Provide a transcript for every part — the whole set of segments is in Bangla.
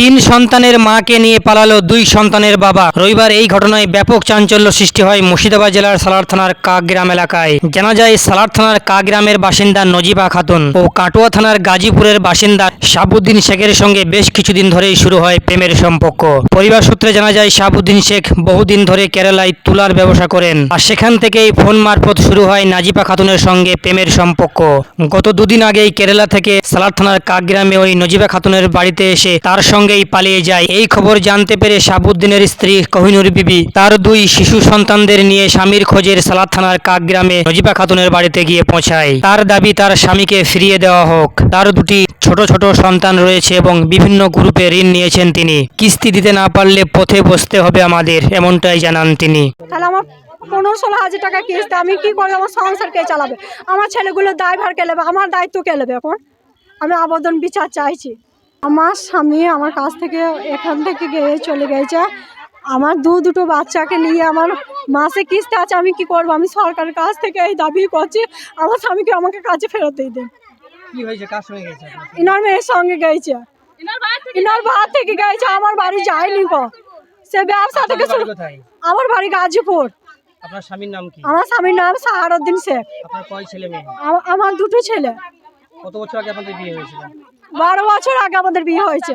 তিন সন্তানের মাকে নিয়ে পালালো দুই সন্তানের বাবা। রবিবার এই ঘটনায় ব্যাপক চাঞ্চল্য সৃষ্টি হয় মুর্শিদাবাদ জেলার সালার থানার কাকগ্রাম এলাকায়। জানা যায়, সালার থানার কাকগ্রামের বাসিন্দা নজিবা খাতুন ও কাটোয়া থানার গাজীপুরের বাসিন্দা শাহাবুদ্দিন শেখের সঙ্গে বেশ কিছুদিন ধরেই শুরু হয় প্রেমের সম্পর্ক। পরিবার সূত্রে জানা যায়, শাহাবুদ্দিন শেখ বহুদিন ধরে কেরালায় তুলার ব্যবসা করেন আর সেখান থেকেই ফোন মারফত শুরু হয় নাজিপা খাতুনের সঙ্গে প্রেমের সম্পর্ক। গত দুদিন আগেই কেরালা থেকে সালার থানার কাকগ্রামে ওই নজিবা খাতুনের বাড়িতে এসে তার সঙ্গেই পালিয়ে যায়। এই খবর জানতে পেরে সাবুদ্দিনের স্ত্রী কোহিনুর বিবি, তার দুই শিশু সন্তানদের নিয়ে স্বামীর খোঁজের সালার থানার কাকগ্রামে নজিবা খাতুনের বাড়িতে গিয়ে পৌঁছায়। তার দাবি তার স্বামীকে ফিরিয়ে দেওয়া হোক। তার দুটি ছোট ছোট সন্তান রয়েছে এবং বিভিন্ন গ্রুপে ঋণ নিয়েছেন তিনি। কিস্তি দিতে না পারলে পথে বসতে হবে আমাদের, এমনটাই জানান তিনি। পনেরো ষোলো হাজার টাকা কিস্তি, আমি কি করে আমার সংসার কে চালাবে? আমার ছেলেগুলো দায়ভার কে নেবে? আমার দায়িত্ব কে নেবে এখন? আমি আবেদন বিচার চাইছি। আমার স্বামী আমার কাছ থেকে এখান থেকে গিয়ে চলে গেছে। আমার দু দুটো বাচ্চাকে নিয়ে আমার মাসে কিস্তি আছে আমি কি করব? আমি সরকারের কাছ থেকে এই দাবি করছি আমার স্বামীকে আমাকে কাজে ফেরত দিয়ে দেন। কি হয়েছে? কার সঙ্গে গেছে? ইনার মেয়ের সঙ্গে গেছে। ইনার ভাত থেকে গেছে আমার বাড়ি যায়নি গো সে ব্যবসা থেকে শুরু আমার বাড়ি গাজীপুর। আপনার স্বামীর নাম কি? আমার স্বামীর নাম সাহারুদ্দিন শেখ। আপনার কয় ছেলে মেয়ে? আমার দুটো ছেলে। কত বছর আগে আপনাদের বিয়ে হয়েছিল? বারো বছর আগে আমাদের বিয়ে হয়েছে।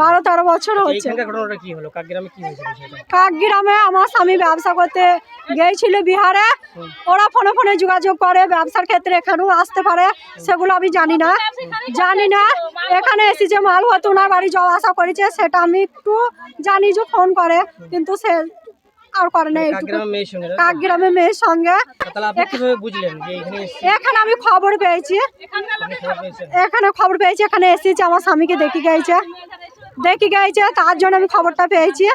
বারো তেরো বছর হচ্ছে হয়েছিল সেটা কাকগ্রামে আমার স্বামী ব্যবসা করতে গিয়েছিল বিহারে। ওরা ফোনে ফোনে যোগাযোগ করে ব্যবসার ক্ষেত্রে এখানেও আসতে পারে সেগুলো আমি জানি না। জানি না এখানে এসে যে মাল হতো ওনার বাড়ি যাওয়া আসা করেছে সেটা আমি একটু জানি যে ফোন করে কিন্তু সে আর করে না মেয়ের কাকগ্রামে মেয়ের সঙ্গে। এখানে আমি খবর পেয়েছি। এখানে খবর পেয়েছি। এখানে এসেছে আমার স্বামীকে দেখি গেছে। দেখি গেছে তার জন্য আমি খবরটা পেয়েছি।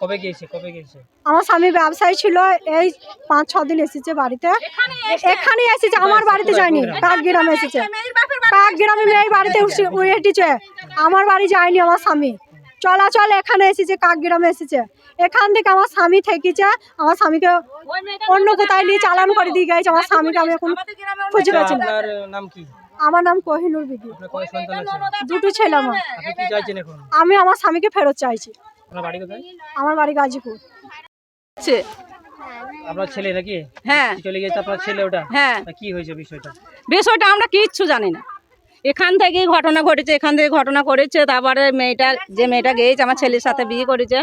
কবে গিয়েছে? কবে গিয়েছে? আমার স্বামী ব্যবসায়ী ছিল এই পাঁচ ছ দিন এসেছে বাড়িতে। এখানে এসেছে। আমার বাড়িতে যায়নি। কাকগ্রামে এসেছে। কাকগ্রামে মেয়ের বাড়িতে উঠে- উঠে হেঁটেছে আমার বাড়ি যায়নি আমার স্বামী। চলাচল এখানে এসেছে কাকগ্রামে এসেছে। এখান থেকে আমার স্বামী থেকেছে আমার স্বামীকে অন্য কোথায় নিয়ে চালান করে দিয়ে গেছে আমার স্বামীকে আমি এখন খুঁজে পাচ্ছি না। নাম কি? আমার নাম কোহিনুর বিবি আপনার কয় সন্তান আছে? দুটো ছেলে আমার। আমি আমার স্বামীকে ফেরত চাইছি। আপনার বাড়ি কোথায়? আমার বাড়ি গাজীপুর। আপনার ছেলে নাকি? হ্যাঁ। চলে গেছে আপনার ছেলে ওটা? হ্যাঁ। কি হয়েছে বিষয়টা? বিষয়টা আমরা কিচ্ছু জানি না। এখান থেকেই ঘটনা ঘটেছে, এখান থেকে ঘটনা করেছে, তারপরে মেয়েটা, যে মেয়েটা গিয়েছে, আমার ছেলের সাথে বিয়ে করেছে।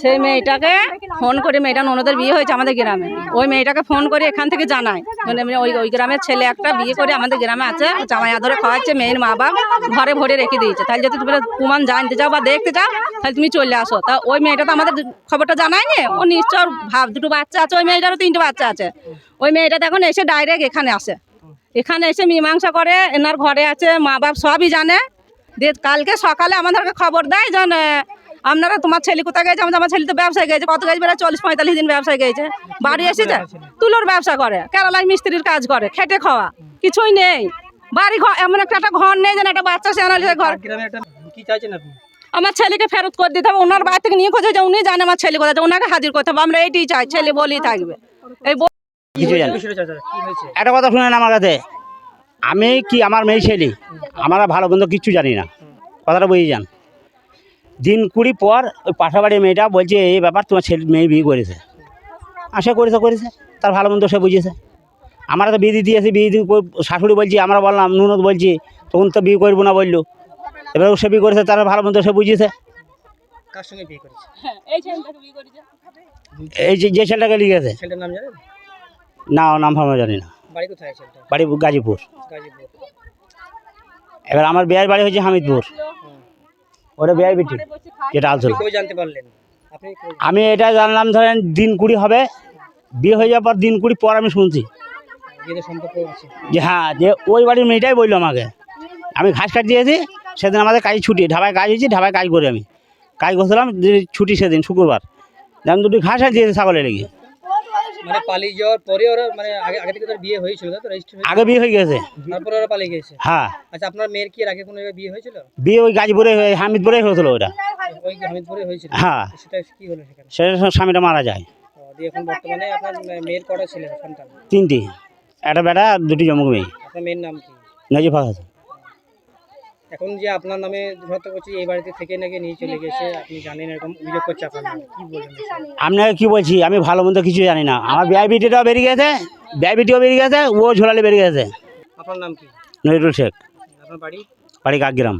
সেই মেয়েটাকে ফোন করে, মেয়েটা ননদের বিয়ে হয়েছে আমাদের গ্রামে। ওই মেয়েটাকে ফোন করে এখান থেকে জানায়। মানে ওই ওই গ্রামের ছেলে একটা বিয়ে করে আমাদের গ্রামে আছে, জামাই আদরে খাওয়াচ্ছে, মেয়ের মা বাপ ঘরে ভরে রেখে দিয়েছে। তাহলে যদি তুমি প্রমাণ জানতে চাও বা দেখতে চাও, তাহলে তুমি চলে আসো। তা ওই মেয়েটা তো আমাদের খবরটা জানায়নি? ও নিশ্চয় ভাব, দুটো বাচ্চা আছে, ওই মেয়েটারও তিনটে বাচ্চা আছে। ওই মেয়েটা এখন এসে ডাইরেক্ট এখানে আসে। এখানে এসে মীমাংসা করে এনার ঘরে আছে মা বাপ সবই জানে। দিয়ে কালকে সকালে আমাদেরকে খবর দেয় যেন আপনারা তোমার ছেলে কোথায় গেছে? আমাদের আমার ছেলে তো ব্যবসায় গেছে। কত গেছে? বেড়া চল্লিশ পঁয়তাল্লিশ দিন ব্যবসায় গেছে। বাড়ি এসেছে তুলোর ব্যবসা করে কেরালায় মিস্ত্রির কাজ করে খেটে খাওয়া কিছুই নেই। বাড়ি ঘর এমন একটা একটা ঘর নেই যেন একটা বাচ্চা সে ঘর। কি চাইছেন আপনি? আমার ছেলেকে ফেরত করে দিতে হবে। ওনার বাড়ি থেকে নিয়ে খোঁজে যে উনি জানে আমার ছেলে কোথায় ওনাকে হাজির করতে হবে। আমরা এইটাই চাই ছেলে বলেই থাকবে। এই কিছু জানি? একটা কথা শুনেন আমার কাছে। আমি কি আমার মেয়ে ছেলে? আমরা ভালো বন্ধু কিচ্ছু জানি না। কথাটা বুঝে যান। দিন কুড়ি পর ওই পাশাবাড়ির মেয়েটা বলছে এই ব্যাপার তোমার ছেলে মেয়ে বিয়ে করেছে। আর সে করেছে করেছে। তার ভালো মন্দ সে বুঝেছে। আমরা তো বিয়ে দিয়ে দিয়েছি বিয়ে শাশুড়ি বলছি আমরা বললাম নুনত বলছি তখন তো বিয়ে করব না বলল। এবার ও সে বিয়ে করেছে তার ভালো মন্দ সে বুঝেছে। কার সঙ্গে বিয়ে করেছে। এই যে যে ছেলেটাকে লিখেছে। ছেলেটার নাম জানেন? না ও নাম আমরা জানি না। বাড়ি কোথায় ছেলেটা বাড়ি গাজীপুর। গাজীপুর। এবার আমার বিয়ের বাড়ি হচ্ছে হামিদপুর। ওটা বিয়ের বিটি যেটা আলছিল কবে জানতে পারলেন? আপনি কবে- আমি এটা জানলাম ধরেন দিন কুড়ি হবে। বিয়ে হয়ে যাওয়ার পর দিন কুড়ি পর আমি শুনছি। বিয়েতে সম্পর্ক আছে। যে হ্যাঁ যে ওই বাড়ির মেয়েটাই বলল আমাকে। আমি ঘাস কাট দিয়েছি সেদিন আমাদের কাজ ছুটি ঢাবায় কাজ হয়েছি ঢাবায় কাজ করি আমি। কাজ করছিলাম যে ছুটি সেদিন শুক্রবার। আমি দুটি ঘাস আর দিয়েছি ছাগলের লেগে। মানে পালিয়ে যাওয়ার পরে ওরা মানে আগে আগে থেকে তোর বিয়ে হয়েছিল তো রেজিস্ট্রি আগে বিয়ে হয়ে গেছে। তারপরে ওরা পালিয়ে গেছে? হ্যাঁ। আচ্ছা আপনার মেয়ের কি এর আগে কোনো বিয়ে হয়েছিল? বিয়ে ওই গাজীপুরে হয়ে- হামিদপুরে হয়েছিল ওটা ওই হামিদপুরে হয়েছিল? হ্যাঁ। সেটা কি হলো সেখানে? সেটা স্বামীটা মারা যায়। দিয়ে এখন বর্তমানে আপনার মেয়ের কটা ছেলে সন্তান তিনটি। একটা বেটা দুটি জমক মেয়ে। আপনার মেয়ের নাম কি? নজিফা হাসান। এখন যে আপনার নামে ধরতে করছি এই বাড়িতে থেকে নাকি নিয়ে চলে গেছে আপনি জানেন এরকম অভিযোগ করছে আপনার নামে। কি বলবেন আপনাকে কি বলছি? আমি ভালো মন্দ কিছু জানি না। আমার বিআইবিটিটাও বেরিয়ে গেছে বিআইবিটিও বেরিয়ে গেছে ও ঝোলালে বেরিয়ে গেছে। আপনার নাম কি? নজরুল শেখ। আপনার বাড়ি? বাড়ি কাকগ্রাম।